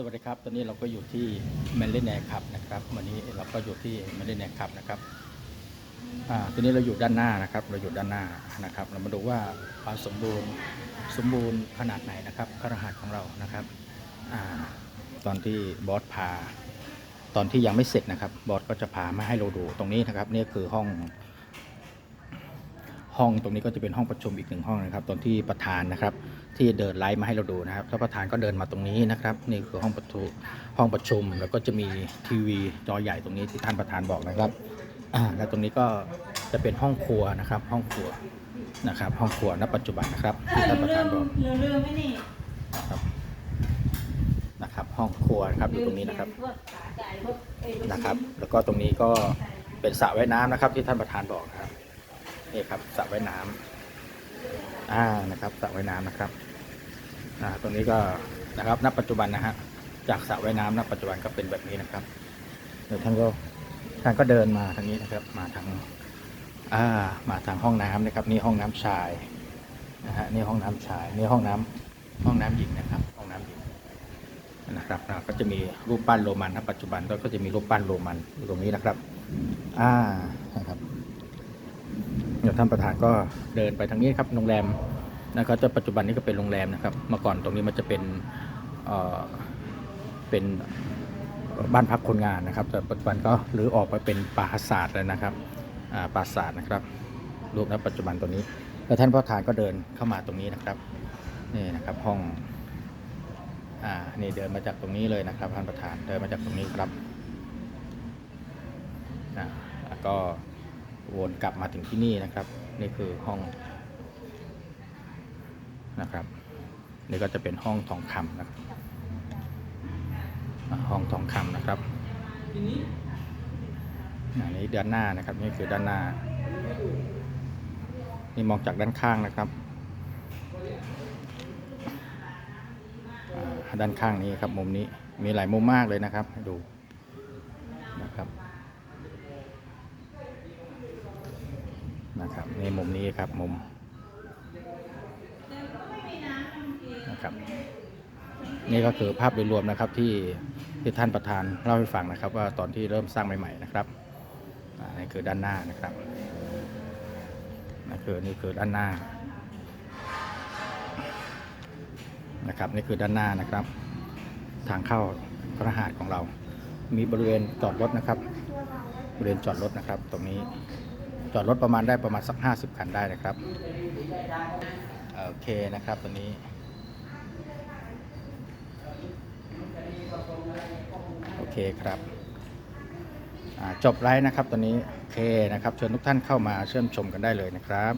สวัสดีครับ ตอนนี้เราก็อยู่ที่แมนเลนแนครับนะครับ วันนี้เราก็อยู่ที่แมนเลนแนครับนะครับ อ่าทีนี้เราอยู่ด้านหน้านะครับ เราอยู่ด้านหน้านะครับ เรามาดูว่าความสมบูรณ์สมบูรณ์ขนาดไหนนะครับครหัสของเรานะครับ อ่า ตอนที่บอสพา ตอนที่ยังไม่เสร็จนะครับ บอสก็จะพามาให้เราดู ตรงนี้นะครับ นี่คือห้อง ห้องตรงนี้ก็จะเป็นห้องประชุมอีกหนึ่งห้องนะครับ ตอนที่ประธานนะครับ ที่เดินไลฟ์มาให้เราดูนะครับแล้วประธานก็เดินมาตรงนี้นะครับ นี่คือห้องประชุมห้องประชุมแล้วก็จะมีทีวีจอใหญ่ตรงนี้ที่ท่านประธานบอกนะครับอ่าแล้วตรงนี้ก็จะเป็นห้องครัวนะครับ ห้องครัวนะครับ ห้องครัวณปัจจุบันนะครับเอที่อท่านประลืธานมบอกลืมลืมไม่นี่นะครับนะครับ ห้องครัวนะครับอยู่ตรงนี้นะครับพวกขาไก่พวกเอ้ยนะครับ แล้วก็ตรงนี้ก็เป็นสระว่ายน้ำนะครับ ที่ท่านประธานบอกนะครับ นี่ครับสระว่ายน้ำอ่านะครับสระว่ายน้ำนะครับ อ่า ตรงนี้ก็นะครับณปัจจุบันนะฮะจากสระว่ายน้ำณปัจจุบันก็เป็นแบบนี้นะครับเดี๋ยวท่านก็ท่านก็เดินมาทางนี้นะครับ มาทางอ่ามาทางห้องน้ำนะครับ นี่ห้องน้ำชายนะฮะนี่ห้องน้ำชายนี่ห้องน้ำห้องน้ำหญิงนะครับ ห้องน้ำหญิงนะครับก็จะมีรูปปั้นโรมันนะปัจจุบันก็จะมีรูปปั้นโรมันตรงนี้นะครับ อ่านะครับ ดี๋ยวท่านประธานก็เดินไปทางนี้ครับโรงแรมนะครับจะปัจจุบันนี้ก็เป็นโรงแรมนะครับเมื่อก่อนตรงนี้มันจะเป็นเอ่อเป็นบ้านพักคนงานนะครับ แต่ปัจจุบันก็หรือออกไปเป็นปราสาทแล้วนะครับปราสาทนะครับรูปณปัจจุบันตัวนี้ แล้วท่านประธานก็เดินเข้ามาตรงนี้นะครับนี่นะครับห้องอ่านี่เดินมาจากตรงนี้เลยนะครับท่านประธานเดินมาจากตรงนี้ครับอ่าแล้วก็ วนกลับมาถึงที่นี่นะครับ นี่คือห้องนะครับ นี่ก็จะเป็นห้องทองคำนะครับ ห้องทองคำนะครับอันนี้ด้านหน้านะครับ นี่คือด้านหน้า นี่มองจากด้านข้างนะครับด้านข้างนี้ครับมุมนี้มีหลายมุมมากเลยนะครับให้ดูนะครับ นะครับนี่มุมนี้ครับมุมนะครับนี่ก็คือภาพโดยรวมนะครับที่ที่ท่านประธานเล่าให้ฟังนะครับ ว่าตอนที่เริ่มสร้างใหม่ๆนะครับนี่คือด้านหน้านะครับนี่คือนี่คือด้านหน้านะครับนี่คือด้านหน้านะครับ ทางเข้าพระหาดของเรา มีบริเวณจอดรถนะครับบริเวณจอดรถนะครับ ตรงนี้ จอดรถประมาณได้ประมาณสัก 50 คันได้นะครับ โอเคนะครับตัวนี้โอเคครับจบไลฟ์นะครับตัวนี้โอเคนะครับเชิญทุกท่านเข้ามาเชื่อมชมกันได้เลยนะครับ